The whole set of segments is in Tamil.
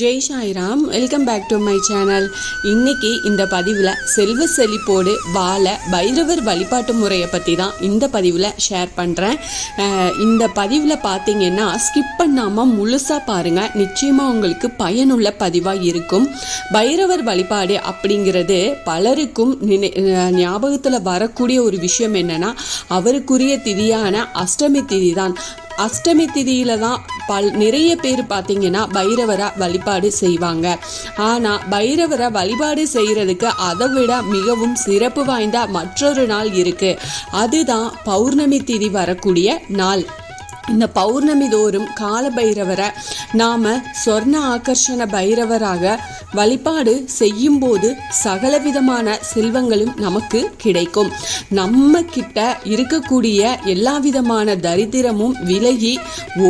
Jai Sairam welcome back to my channel. இன்னைக்கு இந்த பதிவில் செல்வ செழிப்போடு வாழ பைரவர் வழிபாட்டு முறையை பற்றி தான் இந்த பதிவில் ஷேர் பண்ணுறேன் இந்த பதிவில் பார்த்தீங்கன்னா ஸ்கிப் பண்ணாமல் முழுசாக பாருங்கள் நிச்சயமாக உங்களுக்கு பயனுள்ள பதிவாக இருக்கும். பைரவர் வழிபாடு அப்படிங்கிறது பலருக்கும் நினை ஞாபகத்தில் வரக்கூடிய ஒரு விஷயம் என்னென்னா அவருக்குரிய திதியான அஷ்டமி திதி தான். அஷ்டமி திதியில தான் பல் நிறைய பேர் பார்த்தீங்கன்னா பைரவரை வழிபாடு செய்வாங்க. ஆனால் பைரவரை வழிபாடு செய்கிறதுக்கு அதை விட மிகவும் சிறப்பு வாய்ந்த மற்றொரு நாள் இருக்கு. அதுதான் பௌர்ணமி திதி வரக்கூடிய நாள். இந்த பௌர்ணமி தோறும் கால பைரவரை நாம் சொர்ண ஆகர்ஷண பைரவராக வழிபாடு செய்யும்போது சகலவிதமான செல்வங்களும் நமக்கு கிடைக்கும். நம்ம கிட்ட இருக்கக்கூடிய எல்லா விதமான தரித்திரமும் விலகி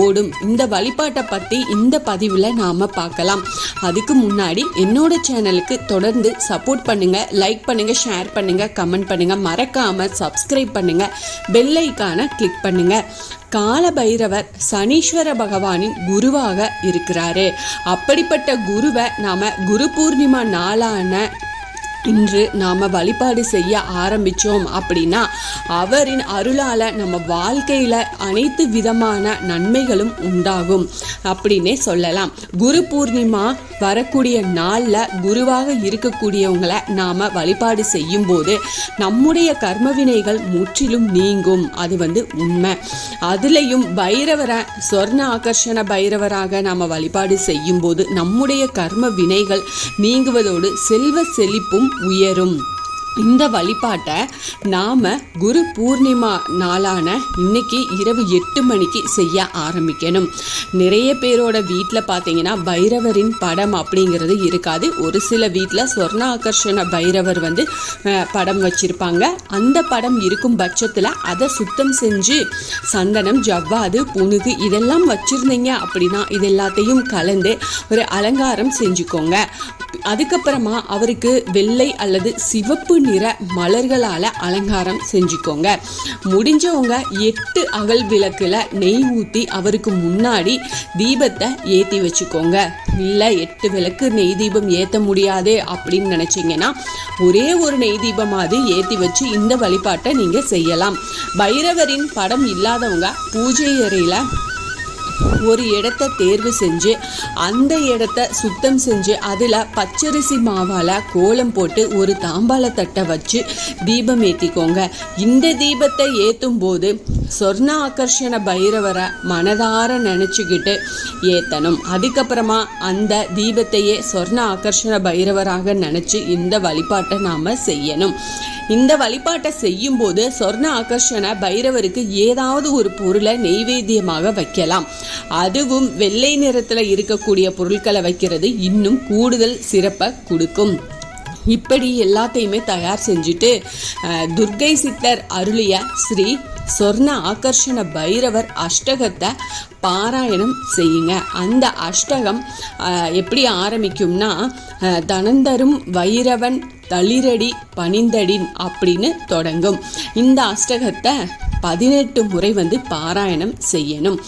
ஓடும். இந்த வழிபாட்டை பற்றி இந்த பதிவில் நாம் பார்க்கலாம். அதுக்கு முன்னாடி என்னோட சேனலுக்கு தொடர்ந்து சப்போர்ட் பண்ணுங்க லைக் பண்ணுங்க ஷேர் பண்ணுங்க கமெண்ட் பண்ணுங்க. மறக்காம சப்ஸ்கிரைப் பண்ணுங்க. பெல்லைக்கான கிளிக் பண்ணுங்க. கால பைரவர் சனீஸ்வர பகவானின் குருவாக இருக்கிறாரு. அப்படிப்பட்ட குருவை நாம குரு பூர்ணிமா நாளான இன்று நாம் வழிபாடு செய்ய ஆரம்பித்தோம் அப்படின்னா அவரின் அருளால் நம்ம வாழ்க்கையில் அனைத்து விதமான நன்மைகளும் உண்டாகும் அப்படின்னே சொல்லலாம். குரு பூர்ணிமா வரக்கூடிய நாளில் குருவாக இருக்கக்கூடியவங்களை நாம் வழிபாடு செய்யும்போது நம்முடைய கர்மவினைகள் முற்றிலும் நீங்கும். அது வந்து உண்மை. அதுலேயும் பைரவரை சொர்ண ஆகர்ஷண பைரவராக நாம் வழிபாடு செய்யும்போது நம்முடைய கர்ம வினைகள் நீங்குவதோடு செல்வ செழிப்பும் uyarım.'' இந்த வழிபாட்டை நாம் குரு பூர்ணிமா நாளான இன்னைக்கு இரவு எட்டு மணிக்கு செய்ய ஆரம்பிக்கணும். நிறைய பேரோட வீட்டில் பார்த்தீங்கன்னா பைரவரின் படம் அப்படிங்கிறது இருக்காது. ஒரு சில வீட்டில் சொர்ண ஆகர்ஷண பைரவர் வந்து படம் வச்சுருப்பாங்க. அந்த படம் இருக்கும் பட்சத்தில் அதை சுத்தம் செஞ்சு சந்தனம் ஜவ்வாது புனுகு இதெல்லாம் வச்சுருந்தீங்க அப்படின்னா இது எல்லாத்தையும் கலந்து ஒரு அலங்காரம் செஞ்சுக்கோங்க. அதுக்கப்புறமா அவருக்கு வெள்ளை அல்லது சிவப்பு நிற மலர்களால் அலங்காரம் செஞ்சுக்கோங்க. முடிஞ்சவங்க எட்டு அகல் விளக்குல நெய் ஊற்றி அவருக்கு முன்னாடி தீபத்தை ஏற்றி வச்சுக்கோங்க. இல்லை எட்டு விளக்கு நெய் தீபம் ஏற்ற முடியாது அப்படின்னு நினச்சிங்கன்னா ஒரே ஒரு நெய் தீபமாவது ஏற்றி வச்சு இந்த வழிபாட்டை நீங்கள் செய்யலாம். பைரவரின் படம் இல்லாதவங்க பூஜை அறையில் ஒரு இடத்த தேர்வு செஞ்சு அந்த இடத்த சுத்தம் செஞ்சு அதில் பச்சரிசி மாவால் கோலம் போட்டு ஒரு தாம்பாள தட்டை வச்சு தீபம் ஏற்றிக்கோங்க இந்த தீபத்தை ஏற்றும் போது சொர்ண ஆக்கர்ஷண பைரவரை மனதார நினச்சிக்கிட்டு ஏற்றணும் அதுக்கப்புறமா அந்த தீபத்தையே சொர்ண ஆக்கர்ஷண பைரவராக நினச்சி இந்த வழிபாட்டை நாம் செய்யணும். இந்த வழிபாட்டை செய்யும் போது சொர்ண ஆகர்ஷண பைரவருக்கு ஏதாவது ஒரு பொருளை நெய்வேத்தியமாக வைக்கலாம். அதுவும் வெள்ளை நிறத்தில் இருக்கக்கூடிய பொருட்களை வைக்கிறது இன்னும் கூடுதல் சிறப்பை கொடுக்கும். இப்படி எல்லாத்தையுமே தயார் செஞ்சுட்டு துர்கை சித்தர் அருளிய ஸ்ரீ சொர்ண ஆகர்ஷண பைரவர் அஷ்டகத்தை பாராயணம் செய்யுங்க. அந்த அஷ்டகம் எப்படி ஆரம்பிக்கும்னா தனந்தரும் வைரவன் தளிரடி பனிந்தடின் அப்படின்னு தொடங்கும். இந்த அஷ்டகத்தை பதினெட்டு முறை வந்து பாராயணம் செய்யணும்.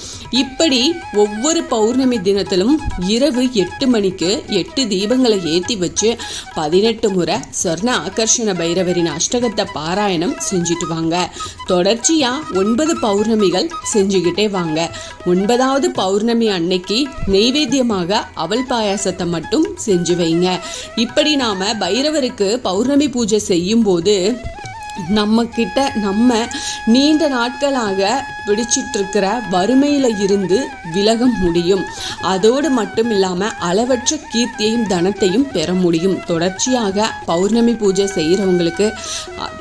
இப்படி ஒவ்வொரு பௌர்ணமி தினத்திலும் இரவு எட்டு மணிக்கு எட்டு தீபங்களை ஏற்றி வச்சு பதினெட்டு முறை சொர்ண ஆகர்ஷண பைரவரின் அஷ்டகத்தை பாராயணம் செஞ்சுட்டு வாங்க. தொடர்ச்சியாக ஒன்பது பௌர்ணமிகள் செஞ்சுக்கிட்டே வாங்க. ஒன்பதாவது பௌர்ணமி அன்னைக்கு நெய்வேத்தியமாக அவல் பாயாசத்தை மட்டும் செஞ்சு வைங்க. இப்படி நாம பைரவருக்கு பௌர்ணமி பூஜை செய்யும் நம்மக்கிட்ட நம்ம கிட்ட நம்ம நீண்ட நாட்களாக பிடிச்சிட்டு இருக்கிற வறுமையில் இருந்து விலக முடியும். அதோடு மட்டும் இல்லாமல் அளவற்ற கீர்த்தியையும் தனத்தையும் பெற முடியும். தொடர்ச்சியாக பௌர்ணமி பூஜை செய்கிறவங்களுக்கு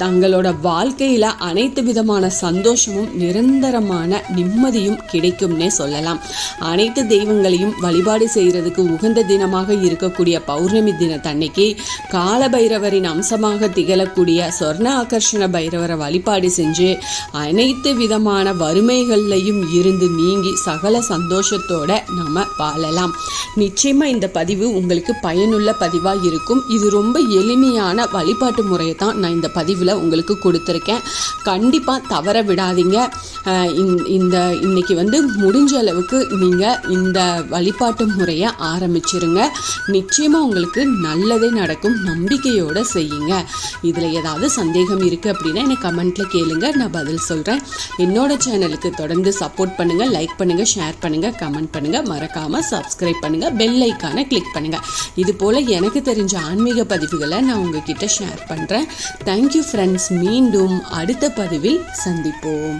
தங்களோட வாழ்க்கையில் அனைத்து விதமான சந்தோஷமும் நிரந்தரமான நிம்மதியும் கிடைக்கும்னே சொல்லலாம். அனைத்து தெய்வங்களையும் வழிபாடு செய்கிறதுக்கு உகந்த தினமாக இருக்கக்கூடிய பௌர்ணமி தினத்தன்னைக்கு காலபைரவரின் அம்சமாக திகழக்கூடிய சொர்ண ஆகர்ஷண பைரவரை வழிபாடு செஞ்சு அனைத்து விதமான வறுமைகள்லையும் இருந்து நீங்கி சகல சந்தோஷத்தோட நம்ம வாழலாம். நிச்சயமா இந்த பதிவு உங்களுக்கு பயனுள்ள பதிவாக இருக்கும். இது ரொம்ப எளிமையான வழிபாட்டு முறையை தான் நான் இந்த பதிவில் உங்களுக்கு கொடுத்துருக்கேன். கண்டிப்பாக தவற விடாதீங்க. இந்த- இன்னைக்கு வந்து முடிஞ்ச அளவுக்கு நீங்கள் இந்த வழிபாட்டு முறையை ஆரம்பிச்சிருங்க. நிச்சயமாக உங்களுக்கு நல்லதே நடக்கும். நம்பிக்கையோடு செய்யுங்க. இதில் ஏதாவது சந்தேகம் இருக்குது அப்படின்னா எனக்கு கமெண்ட்டில் கேளுங்க. நான் பதில் சொல்கிறேன் என்னோட சேனல் சேனலுக்கு தொடர்ந்து சப்போர்ட் பண்ணுங்கள் லைக் பண்ணுங்கள் ஷேர் பண்ணுங்கள் கமெண்ட் பண்ணுங்கள் மறக்காமல் சப்ஸ்கிரைப் பண்ணுங்கள் பெல் ஐக்கானை கிளிக் பண்ணுங்கள் இது போல் எனக்கு தெரிஞ்ச ஆன்மீக பதிவுகளை நான் உங்ககிட்ட ஷேர் பண்ணுறேன் தேங்க்யூ ஃப்ரெண்ட்ஸ் மீண்டும் அடுத்த பதிவில் சந்திப்போம்.